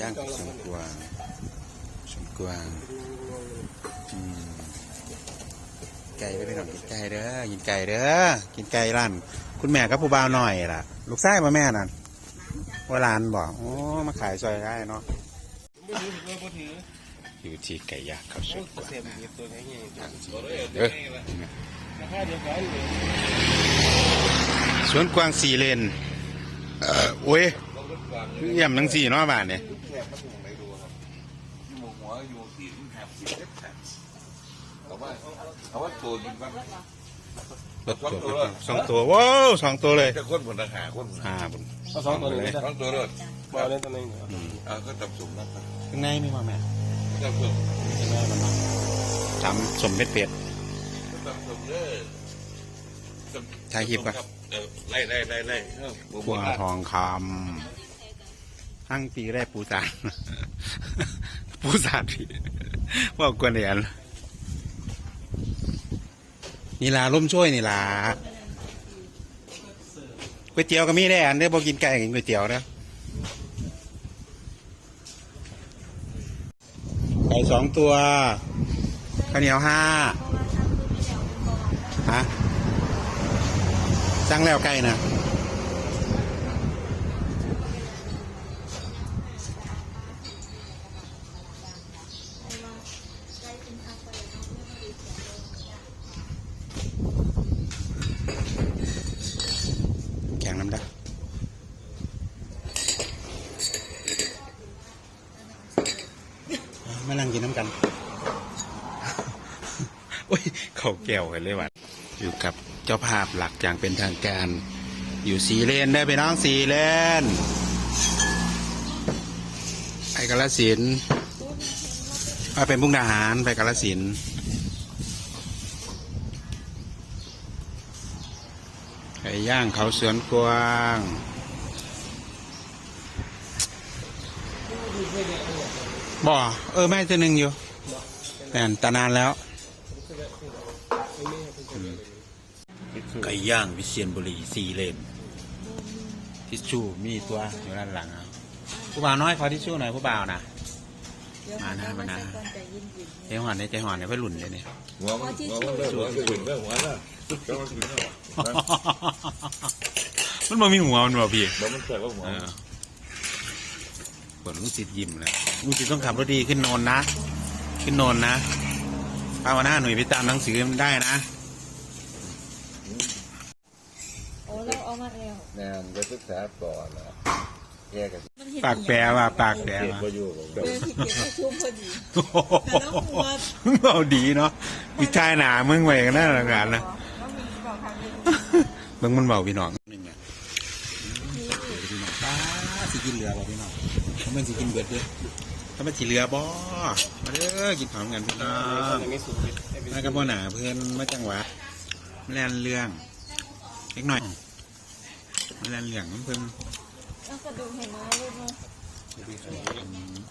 ย่างกับสวนกวางสวนกวางอืมไก่ได้ไปหน่อยกินไก่เด้อกินไก่เด้อกินไก่ร้านคุณแม่กับผู้บ่าวหน่อยล่ะ ลูกชายมาแม่นั่นว่าร้านบอกโอ้มาขายซอยได้เนาะอยู่ที่ไก่ย่างกับสวนกวางเสียบเก็บตัวไหนไงเด้อราคาเดียวกันเลยสวนกวางสี่เลนเอ่อโอ้ยเยี่ยมทั้งสี่เนาะบ้านเนี่ย หมหัวอยู่ที่แคบที่เล็บแคบเอาว่าเอาว่าตัวจริงบ้างรถตัวสองตัวว้าวสองตัวเลยจะคนผลราคาคนห้าบนเอาสองตัวเลยสองตัวเลยบ่เอาเล่นตัวนึงเหรออ่าก็จับสุ่มนะครับข้างในมีมาแม่จับสุ่มข้างในมันมาทำสมเม็ดเป็ดจับสุ่มเลยถ่ายคลิปปะเออไล่ไล่ไล่ไล่เออบัวบัวทองคำทั้งปีแรกปูสาด ปูสาดพี่ว่ากวนเดียนนี่ลาล่มช่วยนี่ลาก๋วยเตี๋ยวก็มีได้อันเด้อบอกกินไก่กินก๋วยเตี๋ยวนะไก่สองตัวข้าวเหนียวห้าฮะสั่งแล้วไก่นะ นั่งกินน้ำกันโอ้ยเขาแก้วกันเลยว่ะอยู่กับเจ้าภาพหลักอย่างเป็นทางการ อยู่สีเลนได้ไปน้องสีเลนไอ้กาลสินธุ์อ่าเป็นมุกดาหารไปกาลสินไก่ย่างเขาสวนกวาง บ่เออแม่จะหนึ่งอยู่แต่ตานานแล้วไก่ย่างวิเชียนบุรีสีเลนทิชชู่มีตัวอยู่ด้านหลังอะผู้บ่าวน้อยขอทิชชู่หน่อยผู้บ่าวนะ มานะมานะ ใจหอนเนี่ยใจหอนเนี่ยเพื่อหลุนเลยเนี่ย หัวมันหัวมันเลิกหัวมันขึ้นเลิกหัวแล้วก็มันขึ้นแล้วมันบ่มีหัวมันบ่พี่เดี๋ยวมันเกิดว่าหัว เออ ผลลูกศิษย์ยิ้มแล้วลูกศิษย์ต้องขับรถดีขึ้นโนนนะ ขึ้นโนนนะภาวนาหน่วยไปตามหนังสือมันได้นะ โอ้เราเอามาแล้วแนนไปศึกษาก่อนนะแยกกันมันเห็นปากแปรว่าปากแปรเก็บว่าก็อยู่ของเดินที่เก็บประชุมพอดี โอ้โหมึงเอาดีเนาะวิชายหนามึงไว้กันน่าละกันนะ แล้วมีบอกทางเดินมึงมันเบาพี่น้องหนึ่งอะพี่น้องป้าสิกินเรือบ่พี่น้อง เขาเป็นสิกินเบิดเด้อถ้ามันสิเรือบ่มาเด้อกินของกันพี่น้องยังไม่สุดให้เป็นมากับพ่อหนาเพื่อนมาจังหวัดแล่นเรื่องเล็กหน่อยมาแล่นเรื่องน้ำเพิ่นเอากระดูกเห็นไหมลูกเนาะ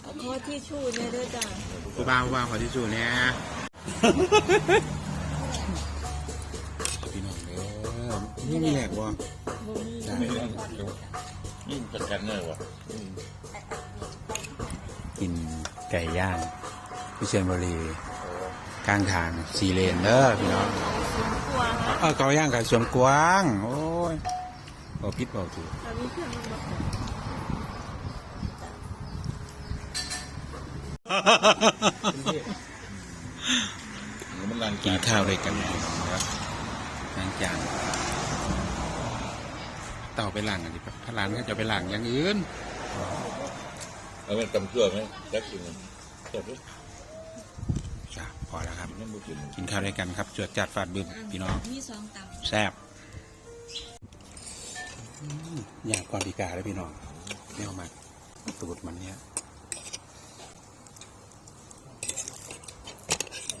เอาข้อที่ชูเนี่ยด้วยจ้ะผู้บ่าวผู้บ่าวขอที่สุเนี่ยพี่น้องเด้อนี่มีแหลกบ่บ่มีจ้ะยิ่งประกันเลยวะ กินไก่ย่างพิเชียนบุรีกลางทางสีเลนเด้อพี่น้องกลัวฮะเออเกาย่างกับสวนกวาง โอ้ยบอกพิษบอกถูกเรามีเครื่องมันบอกมันรันกินข้าวด้วยกันพี่น้องครับล้างจานเต่าไปล้างกันดิครับถ้าล้างก็จะไปล้างอย่างอื่น เอาเป็นตำเชื่อไหมแจ็คกินเสร็จแล้วจ้ะพอแล้วครับ นั่นบุกิน กินข้าวด้วยกันครับจวดจัดฟาดบึ้มพี่น้อง มีสองตำ แซ่บอืมอยากก่อนดีกาเลยพี่น้องเนี่ยเอามาตูดมันเนี่ย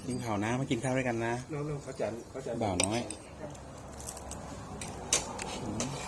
กินข้าวนะมากินข้าวด้วยกันนะ น้องๆเขาจันเขาจัน บ่าวน้อยค